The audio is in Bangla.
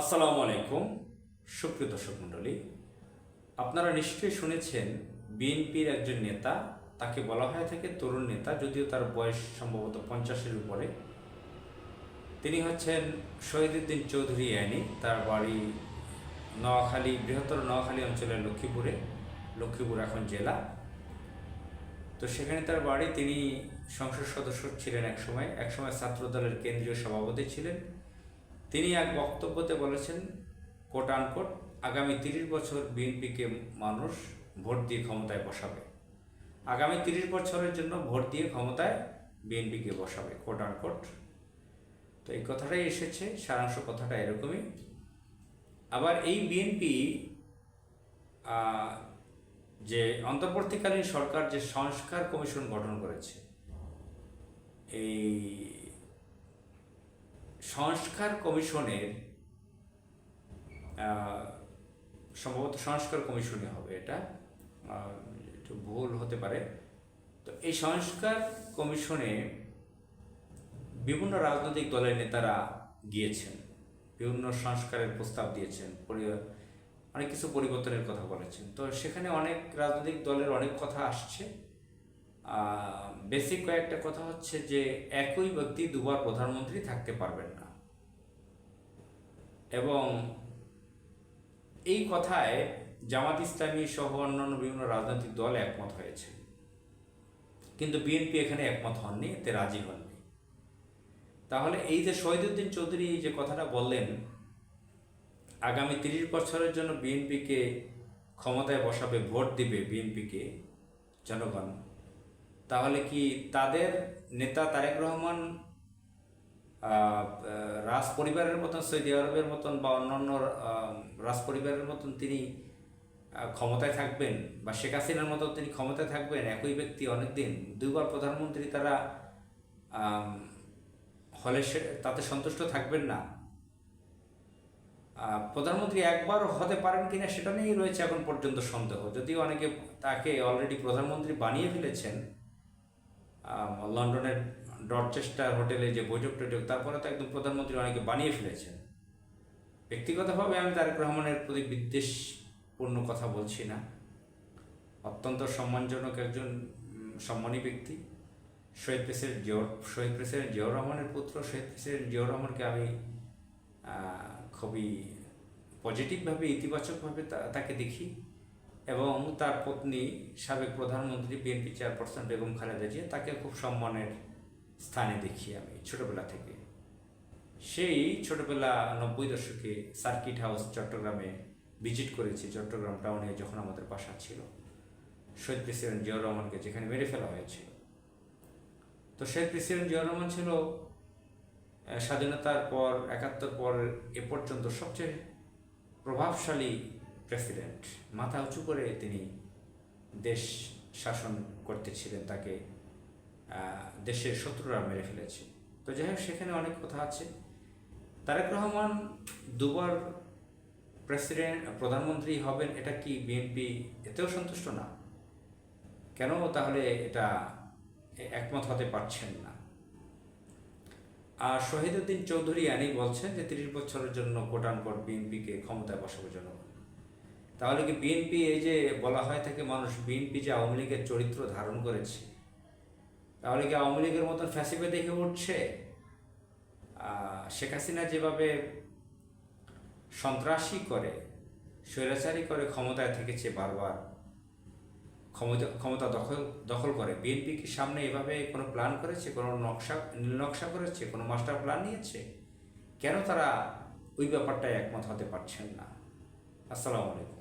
আসসালামু আলাইকুম, সুপ্রিয় দর্শক মণ্ডলী। আপনারা নিশ্চয়ই শুনেছেন, বিএনপির একজন নেতা, তাকে বলা হয়ে থাকে তরুণ নেতা, যদিও তার বয়স সম্ভবত পঞ্চাশের উপরে। তিনি হচ্ছেন শহীদুদ্দিন চৌধুরী আইনি তার বাড়ি নোয়াখালী, বৃহত্তর নোয়াখালী অঞ্চলের লক্ষ্মীপুরে। লক্ষ্মীপুর এখন জেলা। তো সেখানে তার বাড়ি তিনি সংসদ সদস্য ছিলেন এক একসময়। একসময় ছাত্র দলের কেন্দ্রীয় সভাপতি ছিলেন। তিনি এক বক্তব্যতে বলেছেন কোট আনকোট আগামী তিরিশ বছর বিএনপিকে মানুষ ভোট দিয়ে ক্ষমতায় বসাবে। আগামী তিরিশ বছরের জন্য ভোট দিয়ে ক্ষমতায় বিএনপিকে বসাবে কোট আনকোট তো এই কথাটাই এসেছে, সারাংশ কথাটা এরকমই। আবার এই বিএনপি যে অন্তর্বর্তীকালীন সরকার, যে সংস্কার কমিশন গঠন করেছে, এই সংস্কার কমিশনের সম্ভবত সংস্কার কমিশনে হবে এটা একটু ভুল হতে পারে। তো এই সংস্কার কমিশনে বিভিন্ন রাজনৈতিক দলের নেতারা গিয়েছেন, বিভিন্ন সংস্কারের প্রস্তাব দিয়েছেন অনেক কিছু পরিবর্তনের কথা বলেছেন। তো সেখানে অনেক রাজনৈতিক দলের অনেক কথা আসছে। বেসিক কয়েকটা কথা হচ্ছে যে, একই ব্যক্তি দুবার প্রধানমন্ত্রী থাকতে পারবেন না। এবং এই কথায় জামাত ইসলামী সহ অন্যান্য বিভিন্ন রাজনৈতিক দল একমত হয়েছে। কিন্তু বিএনপি এখানে একমত হননি, এতে রাজি হননি। তাহলে এই যে শহীদুদ্দিন চৌধুরী যে কথাটা বললেন, আগামী তিরিশ বছরের জন্য বিএনপিকে ক্ষমতায় বসাবে, ভোট দিবে বিএনপিকে জনগণ, তাহলে কি তাদের নেতা তারেক রহমান রাজ পরিবারের মতন সৌদি আরবের মতন বা অন্যান্য রাজ পরিবারের মতন তিনি ক্ষমতায় থাকবেন বা শেখ হাসিনার মতো তিনি ক্ষমতায় থাকবেন, একই ব্যক্তি অনেকদিন। দুইবার প্রধানমন্ত্রী তারা হলে সে, তাতে সন্তুষ্ট থাকবেন না। প্রধানমন্ত্রী একবার হতে পারেন কিনা সেটা নিয়েই রয়েছে এখন পর্যন্ত সন্দেহ। যদিও অনেকে তাকে অলরেডি প্রধানমন্ত্রী বানিয়ে ফেলেছেন লন্ডনের ডরচেস্টার হোটেলে যে বৈঠক টৈঠক তারপরে তো একদম প্রধানমন্ত্রী অনেকে বানিয়ে ফেলেছেন। ব্যক্তিগতভাবে আমি তারেক রহমানের প্রতি বিদ্বেষপূর্ণ কথা বলছি না। অত্যন্ত সম্মানজনক একজন সম্মানী ব্যক্তি। শহীদ প্রেসিডেন্ট জিয়র শহীদ প্রেসিডেন্ট জিয়াউর রহমানের পুত্র, শহীদ প্রেসিডেন্ট জিয়াউর রহমানকে আমি খুবই পজিটিভভাবে, ইতিবাচকভাবে তাকে দেখি এবং তার পত্নী সাবেক প্রধানমন্ত্রী, বিএনপি চেয়ারপারসন বেগম খালেদা জিয়া, তাকে খুব সম্মানের স্থানে দেখি আমি, ছোটবেলা থেকে। সেই ছোটবেলা নব্বই দশকে সার্কিট হাউস চট্টগ্রামে ভিজিট করেছি, চট্টগ্রাম টাউনে যখন আমাদের বাসা ছিল। শহীদ প্রেসিডেন্ট জিয়াউর রহমানকে যেখানে মেরে ফেলা হয়েছিল তো শহীদ প্রেসিডেন্ট জিয়াউর রহমান ছিল স্বাধীনতার পর, একাত্তর পর এ পর্যন্ত সবচেয়ে প্রভাবশালী প্রেসিডেন্ট। মাথা উঁচু করে তিনি দেশ শাসন করতেছিলেন তাকে। দেশের শত্রুরা মেরে ফেলেছে। তো যাই হোক, সেখানে অনেক কথা আছে। তারেক রহমান দুবার প্রেসিডেন্ট, প্রধানমন্ত্রী হবেন, এটা কি বিএনপি এতেও সন্তুষ্ট না? কেন তাহলে এটা একমত হতে পারছেন না? আর শহীদুদ্দিন চৌধুরী আনি বলছেন যে তিরিশ বছরের জন্য কোটানকোট বিএনপিকে ক্ষমতায় বসাবে জনগণ। তাহলে কি বিএনপি এই যে বলা হয় থাকে, মানুষ বিএনপি যে আওয়ামী লীগের চরিত্র ধারণ করেছে তাহলে কি আওয়ামী লীগের মতন ফ্যাসিবে দেখে উঠছে? শেখ হাসিনা যেভাবে সন্ত্রাসী করে, স্বৈরাচারী করে ক্ষমতায় থেকেছে বারবার, ক্ষমতা ক্ষমতা দখল দখল করে, বিএনপি কি সামনে এভাবে কোনো প্ল্যান করেছে? কোনো নকশা নীলনকশা করেছে? কোনো মাস্টার প্ল্যান নিয়েছে? কেন তারা ওই ব্যাপারটায় একমত হতে পারছেন না? আসসালামু আলাইকুম।